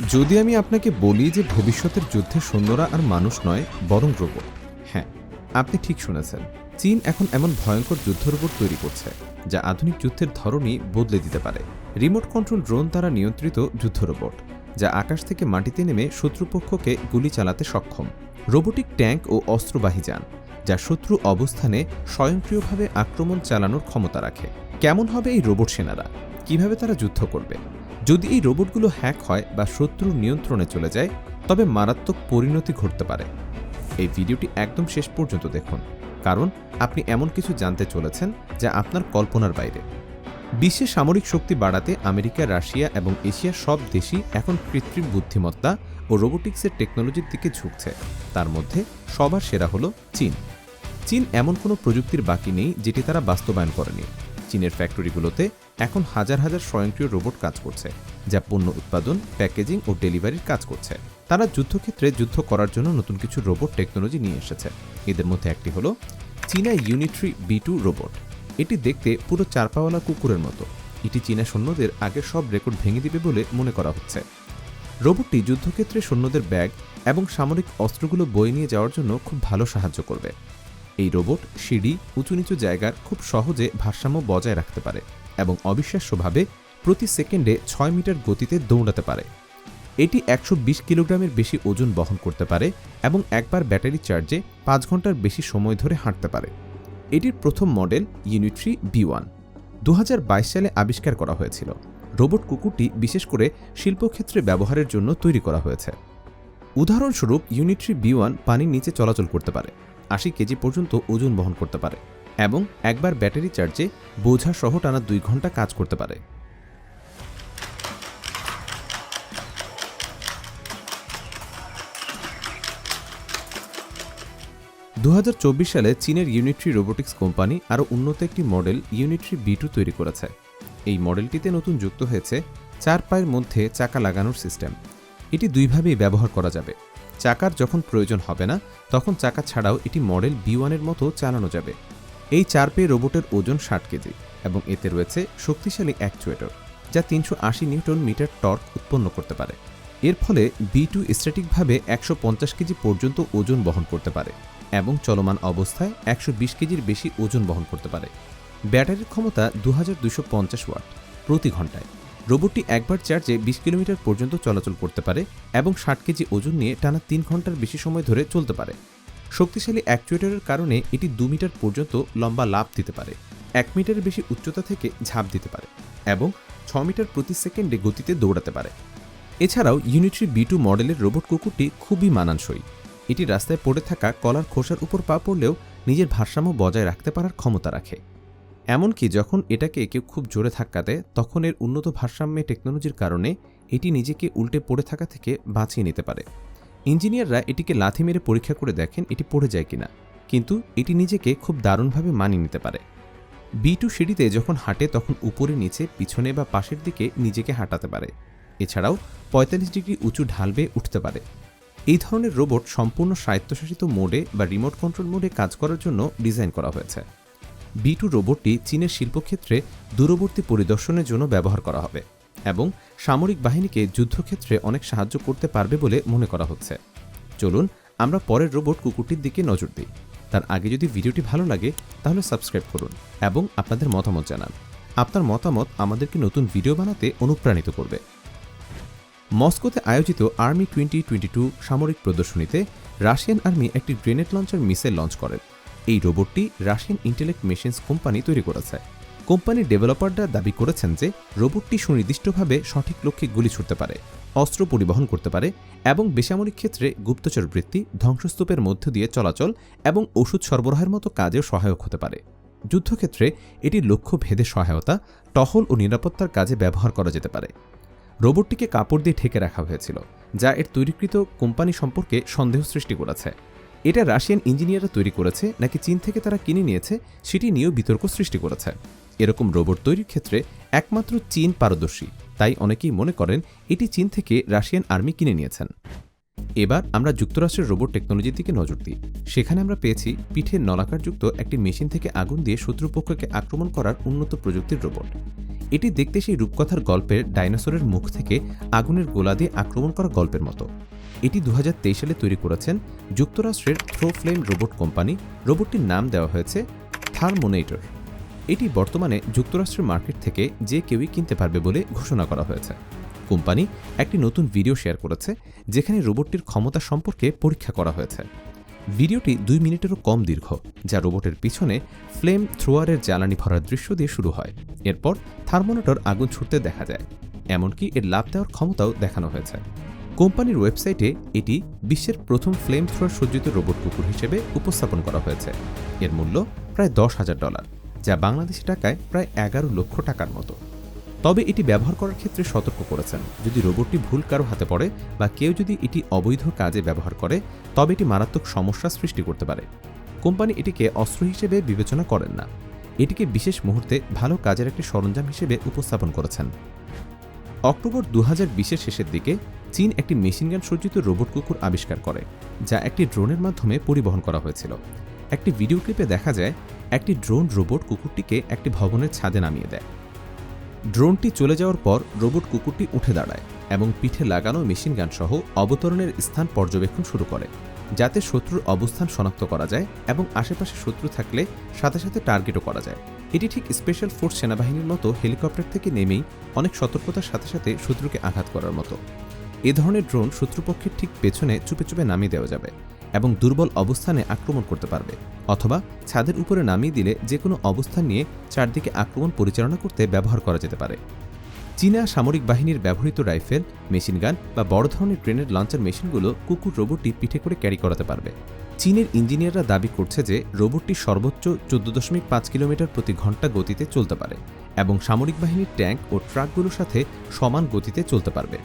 যদি আমি আপনাকে বলি যে ভবিষ্যতের যুদ্ধে সৈন্যরা আর মানুষ নয়, বরং রোবট। হ্যাঁ আপনি ঠিক শুনেছেন। চীন এখন এমন ভয়ঙ্কর যুদ্ধ রোবট তৈরি করছে, যা আধুনিক যুদ্ধের ধরনই বদলে দিতে পারে। রিমোট কন্ট্রোল ড্রোন দ্বারা নিয়ন্ত্রিত যুদ্ধ রোবট, যা আকাশ থেকে মাটিতে নেমে শত্রুপক্ষকে গুলি চালাতে সক্ষম। রোবোটিক ট্যাঙ্ক ও অস্ত্রবাহী যান যা শত্রু অবস্থানে স্বয়ংক্রিয়ভাবে আক্রমণ চালানোর ক্ষমতা রাখে। কেমন হবে এই রোবট সেনারা? কীভাবে তারা যুদ্ধ করবে? যদি এই রোবটগুলো হ্যাক হয় বা শত্রুর নিয়ন্ত্রণে চলে যায়, তবে মারাত্মক পরিণতি ঘটতে পারে। এই ভিডিওটি একদম শেষ পর্যন্ত দেখুন, কারণ আপনি এমন কিছু জানতে চলেছেন যা আপনার কল্পনার বাইরে। বিশ্বে সামরিক শক্তি বাড়াতে আমেরিকা, রাশিয়া এবং এশিয়ার সব দেশই এখন কৃত্রিম বুদ্ধিমত্তা ও রোবোটিক্সের টেকনোলজির দিকে ঝুঁকছে। তার মধ্যে সবার সেরা হলো চীন। চীন এমন কোনো প্রযুক্তির বাকি নেই যেটি তারা বাস্তবায়ন করেনি। চীনের ফ্যাক্টরিগুলোতে এখন হাজার হাজার স্বয়ংক্রিয় রোবট কাজ করছে, যা পণ্য উৎপাদন, প্যাকেজিং ও ডেলিভারির কাজ করছে। তারা যুদ্ধক্ষেত্রে যুদ্ধ করার জন্য নতুন কিছু রোবট টেকনোলজি নিয়ে এসেছে। এদের মধ্যে একটি হলো চীনা ইউনিট্রি বি টু রোবট। এটি দেখতে পুরো চারপাওয়ালা কুকুরের মতো। এটি চীনা সৈন্যদের আগে সব রেকর্ড ভেঙে দিবে বলে মনে করা হচ্ছে। রোবটটি যুদ্ধক্ষেত্রে সৈন্যদের ব্যাগ এবং সামরিক অস্ত্রগুলো বয়ে নিয়ে যাওয়ার জন্য খুব ভালো সাহায্য করবে। এই রোবট সিঁড়ি উঁচু নিচু জায়গার খুব সহজে ভারসাম্য বজায় রাখতে পারে। এবং অবিশ্বাস্যভাবে প্রতি সেকেন্ডে ছয় মিটার গতিতে দৌড়াতে পারে। এটি একশো বিশ কিলোগ্রামের বেশি ওজন বহন করতে পারে এবং একবার ব্যাটারি চার্জে পাঁচ ঘণ্টার বেশি সময় ধরে হাঁটতে পারে। এটির প্রথম মডেল ইউনিট্রি বি ওয়ান দু হাজার বাইশ সালে আবিষ্কার করা হয়েছিল। রোবট কুকুরটি বিশেষ করে শিল্পক্ষেত্রে ব্যবহারের জন্য তৈরি করা হয়েছে। উদাহরণস্বরূপ ইউনিট্রি বি ওয়ান পানির নিচে চলাচল করতে পারে। আশি কেজি পর্যন্ত ওজন বহন করতে পারে। এবং একবার ব্যাটারি চার্জে বোঝা সহ টানা দুই ঘণ্টা কাজ করতে পারে। দু হাজার চব্বিশ সালে চীনের ইউনিট্রি রোবোটিক্স কোম্পানি আরও উন্নত একটি মডেল ইউনিট্রি বি টু তৈরি করেছে। এই মডেলটিতে নতুন যুক্ত হয়েছে চার পায়ের মধ্যে চাকা লাগানোর সিস্টেম। এটি দুইভাবেই ব্যবহার করা যাবে। চাকার যখন প্রয়োজন হবে না, তখন চাকা ছাড়াও এটি মডেল বি ওয়ানের মতো চালানো যাবে। এই চার পেয়ে রোবটের ওজন ষাট কেজি এবং এতে রয়েছে শক্তিশালী অ্যাকচুয়েটর, যা তিনশো আশি নিউটন মিটার টর্ক উৎপন্ন করতে পারে। এর ফলে বি টু স্ট্যাটিকভাবে একশো পঞ্চাশ কেজি পর্যন্ত ওজন বহন করতে পারে এবং চলমান অবস্থায় একশো বিশ কেজির বেশি ওজন বহন করতে পারে। ব্যাটারির ক্ষমতা দু হাজার ওয়াট প্রতি ঘন্টায়। রোবটটি একবার চার্জে বিশ কিলোমিটার পর্যন্ত চলাচল করতে পারে এবং ষাট কেজি ওজন নিয়ে টানা তিন ঘণ্টার বেশি সময় ধরে চলতে পারে। শক্তিশালী অ্যাকচুয়েটরের কারণে এটি দু মিটার পর্যন্ত লম্বা লাভ দিতে পারে, এক মিটারের বেশি উচ্চতা থেকে ঝাঁপ দিতে পারে এবং ছ মিটার প্রতি সেকেন্ডে গতিতে দৌড়াতে পারে। এছাড়াও ইউনিট্রি বি টু মডেলের রোবট কুকুরটি খুবই মানানসই। এটি রাস্তায় পড়ে থাকা কলার খোসার উপর পা পড়লেও নিজের ভারসাম্য বজায় রাখতে পারার ক্ষমতা রাখে। এমনকি যখন এটাকে কেউ খুব জোরে ধাক্কা দেয়, তখন এর উন্নত ভারসাম্যে টেকনোলজির কারণে এটি নিজেকে উল্টে পড়ে থাকা থেকে বাঁচিয়ে নিতে পারে। ইঞ্জিনিয়াররা এটিকে লাথি মেরে পরীক্ষা করে দেখেন এটি পড়ে যায় কিনা। কিন্তু এটি নিজেকে খুব দারুণভাবে মানিয়ে নিতে পারে। বি টু সিঁড়িতে যখন হাঁটে, তখন উপরে, নিচে, পিছনে বা পাশের দিকে নিজেকে হাঁটাতে পারে। এছাড়াও পঁয়তাল্লিশ ডিগ্রি উঁচু ঢাল বেয়ে উঠতে পারে। এই ধরনের রোবট সম্পূর্ণ স্বায়ত্তশাসিত মোডে বা রিমোট কন্ট্রোল মোডে কাজ করার জন্য ডিজাইন করা হয়েছে। বি টু রোবটটি চীনের শিল্পক্ষেত্রে দূরবর্তী পরিদর্শনের জন্য ব্যবহার করা হবে। এবং সামরিক বাহিনীকে যুদ্ধক্ষেত্রে অনেক সাহায্য করতে পারবে বলে মনে করা হচ্ছে। চলুন, আমরা পরের রোবট কুকুরটির দিকে নজর দিই। তার আগে যদি ভিডিওটি ভালো লাগে, তাহলে সাবস্ক্রাইব করুন এবং আপনাদের মতামত জানান। আপনার মতামত আমাদেরকে নতুন ভিডিও বানাতে অনুপ্রাণিত করবে। মস্কোতে আয়োজিত আর্মি টোয়েন্টি টোয়েন্টি টু সামরিক প্রদর্শনীতে রাশিয়ান আর্মি একটি গ্রেনেড লঞ্চার মিসাইল লঞ্চ করেন এই রোবটটি রাশিয়ান ইন্টেলেক্ট মেশিনস কোম্পানি তৈরি করেছে। কোম্পানির ডেভেলপাররা দাবি করেছেন যে রোবটটি সুনির্দিষ্টভাবে সঠিক লক্ষ্যে গুলি ছুটতে পারে, অস্ত্র পরিবহন করতে পারে এবং বেসামরিক ক্ষেত্রে গুপ্তচর বৃত্তি, ধ্বংসস্তূপের মধ্য দিয়ে চলাচল এবং ওষুধ সরবরাহের মতো কাজেও সহায়ক হতে পারে। যুদ্ধক্ষেত্রে এটি লক্ষ্য ভেদে সহায়তা, টহল ও নিরাপত্তার কাজে ব্যবহার করা যেতে পারে। রোবটটিকে কাপড় দিয়ে ঢেকে রাখা হয়েছিল, যা এর তৈরিকৃত কোম্পানি সম্পর্কে সন্দেহ সৃষ্টি করেছে। এটা রাশিয়ান ইঞ্জিনিয়াররা তৈরি করেছে, নাকি চীন থেকে তারা কিনে নিয়েছে, সেটি নিয়েও বিতর্ক সৃষ্টি করেছে। এরকম রোবট তৈরির ক্ষেত্রে একমাত্র চীন পারদর্শী। তাই অনেকেই মনে করেন এটি চীন থেকে রাশিয়ান আর্মি কিনে নিয়েছেন। এবার আমরা যুক্তরাষ্ট্রের রোবট টেকনোলজির দিকে নজর দিই। সেখানে আমরা পেয়েছি পিঠের নলাকারযুক্ত একটি মেশিন থেকে আগুন দিয়ে শত্রুপক্ষকে আক্রমণ করার উন্নত প্রযুক্তির রোবট। এটি দেখতে সেই রূপকথার গল্পের ডাইনোসরের মুখ থেকে আগুনের গোলা দিয়ে আক্রমণ করা গল্পের মতো। এটি দু হাজার তেইশ সালে তৈরি করেছেন যুক্তরাষ্ট্রের থ্রো ফ্লেম রোবট কোম্পানি। রোবটটির নাম দেওয়া হয়েছে থার্মোনেটর। এটি বর্তমানে যুক্তরাষ্ট্রের মার্কেট থেকে যে কেউই কিনতে পারবে বলে ঘোষণা করা হয়েছে। কোম্পানি একটি নতুন ভিডিও শেয়ার করেছে, যেখানে রোবটটির ক্ষমতা সম্পর্কে পরীক্ষা করা হয়েছে। ভিডিওটি দুই মিনিটেরও কম দীর্ঘ, যা রোবটের পিছনে ফ্লেম থ্রোয়ারের জ্বালানি ভরার দৃশ্য দিয়ে শুরু হয়। এরপর থার্মোনেটর আগুন ছুটতে দেখা যায়, এমনকি এর লাভ দেওয়ার ক্ষমতাও দেখানো হয়েছে। কোম্পানির ওয়েবসাইটে এটি বিশ্বের প্রথম ফ্লেম থ্রোয়ার সজ্জিত রোবট কুকুর হিসেবে উপস্থাপন করা হয়েছে। এর মূল্য প্রায় দশ হাজার ডলার। যা বাংলাদেশি টাকায় প্রায় এগারো লক্ষ টাকার মতো। তবে এটি ব্যবহার করার ক্ষেত্রে সতর্ক করেছেন। যদি রোবটটি ভুল কারও হাতে পড়ে বা কেউ যদি এটি অবৈধ কাজে ব্যবহার করে, তবে এটি মারাত্মক সমস্যা সৃষ্টি করতে পারে। কোম্পানি এটিকে অস্ত্র হিসেবে বিবেচনা করেন না। এটিকে বিশেষ মুহূর্তে ভালো কাজের একটি সরঞ্জাম হিসেবে উপস্থাপন করেছেন। অক্টোবর দু হাজার শেষের দিকে চীন একটি মেশিনগান সজ্জিত রোবট কুকুর আবিষ্কার করে, যা একটি ড্রোনের মাধ্যমে পরিবহন করা হয়েছিল। একটি ভিডিও ক্লিপে দেখা যায় একটি ড্রোন রোবট কুকুরটিকে একটি ভবনের ছাদে নামিয়ে দেয়। ড্রোনটি চলে যাওয়ার পর রোবট কুকুরটি উঠে দাঁড়ায় এবং পিঠে লাগানো মেশিনগান সহ অবতরণের স্থান পর্যবেক্ষণ শুরু করে, যাতে শত্রুর অবস্থান শনাক্ত করা যায় এবং আশেপাশে শত্রু থাকলে সাথে সাথে টার্গেটও করা যায়। এটি ঠিক স্পেশাল ফোর্স সেনাবাহিনীর মতো হেলিকপ্টার থেকে নেমেই অনেক সতর্কতার সাথে সাথে শত্রুকে আঘাত করার মতো। এ ধরনের ড্রোন শত্রুপক্ষের ঠিক পেছনে চুপে চুপে নামিয়ে দেওয়া যাবে। এবং দুর্বল অবস্থানে আক্রমণ করতে পারবে, অথবা ছাদের উপরে নামিয়ে দিলে যে কোনো অবস্থান নিয়ে চারদিকে আক্রমণ পরিচালনা করতে ব্যবহার করা যেতে পারে। চীনা সামরিক বাহিনীর ব্যবহৃত রাইফেল মেশিনগান বা বড় ধরনের গ্রেনেড লঞ্চার মেশিনগুলো কুকুর রোবটটি পিঠে করে ক্যারি করাতে পারবে। চীনের ইঞ্জিনিয়াররা দাবি করছে যে রোবটটি সর্বোচ্চ চোদ্দ দশমিক পাঁচ কিলোমিটার প্রতি ঘণ্টা গতিতে চলতে পারে এবং সামরিক বাহিনীর ট্যাঙ্ক ও ট্রাকগুলোর সাথে সমান গতিতে চলতে পারবে।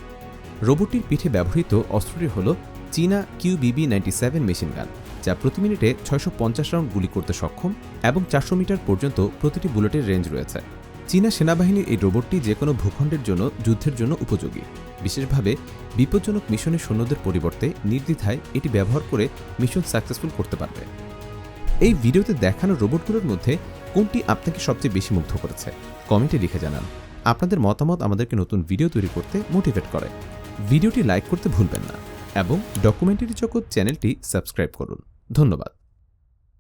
রোবটটির পিঠে ব্যবহৃত অস্ত্রটি হল চীনা কিউবিবি নাইনটি সেভেন মেশিন গান, যা প্রতি মিনিটে ছয়শো পঞ্চাশ রাউন্ড গুলি করতে সক্ষম এবং চারশো মিটার পর্যন্ত প্রতিটি বুলেটের রেঞ্জ রয়েছে। চীনা সেনাবাহিনীর এই রোবটটি যে কোনো ভূখণ্ডের জন্য, যুদ্ধের জন্য উপযোগী। বিশেষভাবে বিপজ্জনক মিশনের সৈন্যদের পরিবর্তে নির্দ্বিধায় এটি ব্যবহার করে মিশন সাকসেসফুল করতে পারবে। এই ভিডিওতে দেখানো রোবটগুলোর মধ্যে কোনটি আপনাকে সবচেয়ে বেশি মুগ্ধ করেছে? কমেন্টে লিখে জানান। আপনাদের মতামত আমাদেরকে নতুন ভিডিও তৈরি করতে মোটিভেট করে। ভিডিওটি লাইক করতে ভুলবেন না। এবং ডকুমেন্টারি জগৎ চ্যানেলটি সাবস্ক্রাইব করুন। ধন্যবাদ।